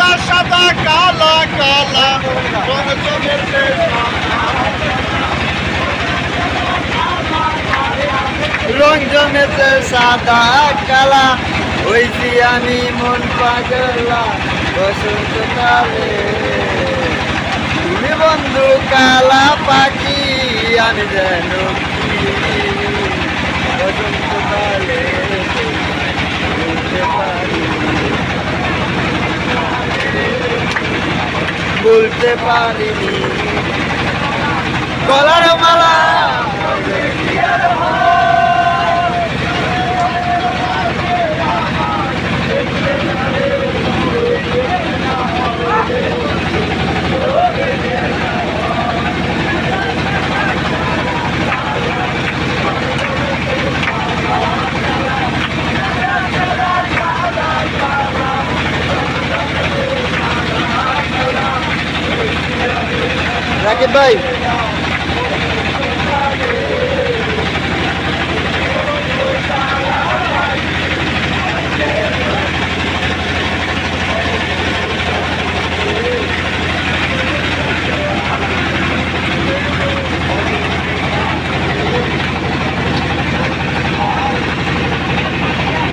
সাদা সাদা কালা কালা। রং জমেছে সাদা কালা হইছি আমি মন পাগলা বসন্ত কালে তুমি বন্ধু কালা পাখি, আমি যেন কি বসন্ত কালে বলতে পারি বলতে পারিনি। que bay.